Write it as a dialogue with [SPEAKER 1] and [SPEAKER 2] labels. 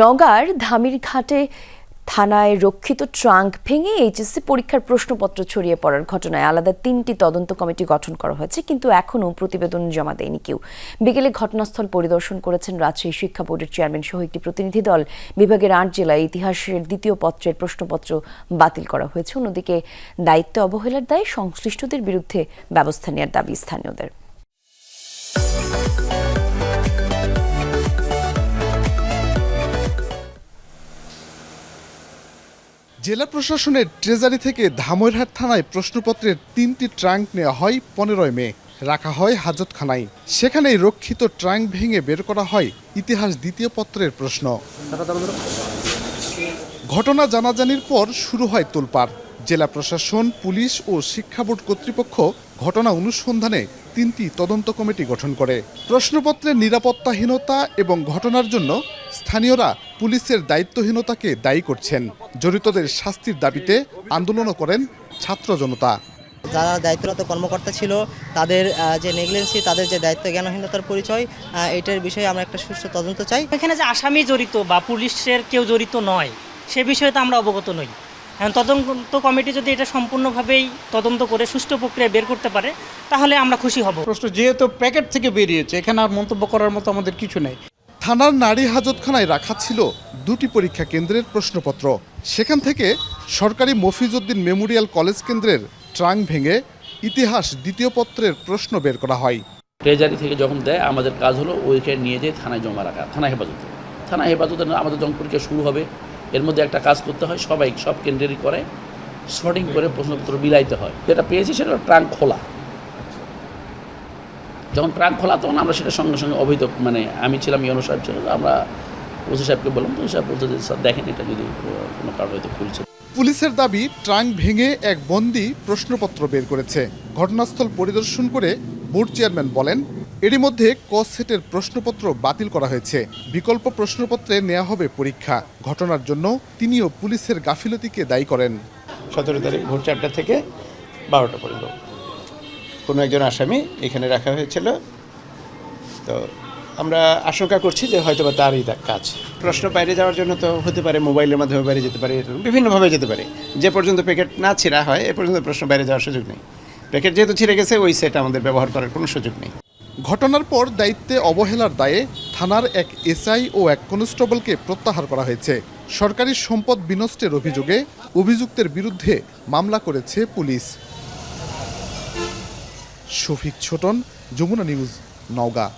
[SPEAKER 1] নগার ধামির ঘাটে থানায় রক্ষিত ট্রাঙ্ক ভেঙে এইচএসসি পরীক্ষার প্রশ্নপত্র ছড়িয়ে পড়ার ঘটনায় আলাদা তিনটি তদন্ত কমিটি গঠন করা হয়েছে, কিন্তু এখনও প্রতিবেদন জমা দেয়নি কেউ। বিকেলে ঘটনাস্থল পরিদর্শন করেছেন রাজশাহী শিক্ষা বোর্ডের চেয়ারম্যান সহ একটি প্রতিনিধি দল। বিভাগের আট জেলায় ইতিহাসের দ্বিতীয় পত্রের প্রশ্নপত্র বাতিল করা হয়েছে। অন্যদিকে দায়িত্ব অবহেলার দায়ে সংশ্লিষ্টদের বিরুদ্ধে ব্যবস্থা নেওয়ার দাবি স্থানীয়দের।
[SPEAKER 2] জেলা প্রশাসনের ট্রেজারি থেকে ধামইরহাট থানায় প্রশ্নপত্রের তিনটি ট্রাঙ্ক নেওয়া হয় পনেরোই মে। রাখা হয় হাজতখানায়। সেখানেই রক্ষিত ট্রাঙ্ক ভেঙে বের করা হয় ইতিহাস দ্বিতীয় পত্রের প্রশ্ন। ঘটনা জানাজানির পর শুরু হয় তোলপাড়। জেলা প্রশাসন, পুলিশ ও শিক্ষা বোর্ড কর্তৃপক্ষ ঘটনা অনুসন্ধানে তিনটি তদন্ত কমিটি গঠন করে। প্রশ্নপত্রের নিরাপত্তাহীনতা এবং ঘটনার জন্য স্থানীয়রা পুলিশের দায়িত্বহীনতাকে দায়ী করছেন। জড়িতদের শাস্তির দাবিতে আন্দোলনও করেন ছাত্র জনতা।
[SPEAKER 3] যারা দায়িত্বরত কর্মকর্তা ছিল তাদের যে নেগলেন্সি তাদের যে দায়িত্ব জ্ঞানহীনতার পরিচয় এটার বিষয়ে আমরা একটা সুষ্ঠু তদন্ত চাই।
[SPEAKER 4] এখানে যে আসামি জড়িত বা পুলিশের কেউ জড়িত নয় সে বিষয়ে তো আমরা অবগত নই। তদন্ত কমিটি যদি এটা সম্পূর্ণভাবেই তদন্ত করে সুষ্ঠু প্রক্রিয়া বের করতে পারে তাহলে আমরা খুশি হব।
[SPEAKER 5] প্রশ্ন যেহেতু প্যাকেট থেকে বেরিয়েছে এখানে আর মন্তব্য করার মতো আমাদের কিছু নেই।
[SPEAKER 2] থানার নারী হাজতখানায় রাখা ছিল দুটি পরীক্ষা কেন্দ্রের প্রশ্নপত্র। সেখান থেকে সরকারি মফিজউদ্দিন মেমোরিয়াল কলেজ কেন্দ্রের ট্রাঙ্ক ভেঙে ইতিহাস দ্বিতীয় পত্রের প্রশ্ন বের করা হয়।
[SPEAKER 6] ট্রেজারি থেকে যখন দেয় আমাদের কাজ হলো ওইখানে নিয়ে যেয়ে থানায় জমা রাখা থানা হেফাজতে। থানা হেফাজতে আমাদের যখন পরীক্ষা শুরু হবে। এর মধ্যে একটা কাজ করতে হয়, সবাই সব কেন্দ্রেরই করে শর্টিং করে প্রশ্নপত্র বিলাইতে হয়। যেটা পেয়েছি সেটা ট্রাঙ্ক খোলা। যখন ট্রাঙ্ক খোলা, তখন আমরা সেটা সঙ্গে সঙ্গে অবহিত মানে আমি ছিলাম ইয়নো সাহেব ছিল আমরা ওসি সাহেবকে বললাম, তো সাহেব বলতে স্যার, দেখেন, এটা যদি কোনো কারণ হয়তো খুলছে।
[SPEAKER 2] পুলিশের দাবি, ট্রাঙ্ক ভেঙে এক বন্দি প্রশ্নপত্র বের করেছে। ঘটনাস্থল পরিদর্শন করে বোর্ড চেয়ারম্যান বলেন, এরই মধ্যে ক সেটের প্রশ্নপত্র বাতিল করা হয়েছে। বিকল্প প্রশ্নপত্রে নেওয়া হবে পরীক্ষা। ঘটনার জন্য তিনিও পুলিশের গাফিলতিকে দায়ী করেন।
[SPEAKER 7] সতেরো তারিখ ভোর চারটা থেকে বারোটা পর্যন্ত। কোনো একজন আসামি এখানে রাখা হয়েছিল। তো আমরা আশঙ্কা করছি যে হয়তো বা তারই কাজ। প্রশ্ন বাইরে যাওয়ার জন্য তো হতে পারে, মোবাইলের মাধ্যমে বাইরে যেতে পারে বিভিন্নভাবে যেতে পারে। যে পর্যন্ত প্যাকেট না ছিঁড়া হয়, এ পর্যন্ত প্রশ্ন বাইরে যাওয়ার সুযোগ নেই। প্যাকেট যেহেতু ছিঁড়ে গেছে, ওই সেট আমাদের ব্যবহার করার কোনো সুযোগ নেই।
[SPEAKER 2] ঘটনার পর দায়িত্বে অবহেলার দায়ে থানার এক এসআই ও এক কনস্টেবলকে প্রত্যাহার করা হয়েছে। সরকারি সম্পদ বিনষ্টের অভিযোগে অভিযুক্তের বিরুদ্ধে মামলা করেছে পুলিশ। শফিক ছোটন, যমুনা নিউজ, নওগাঁ।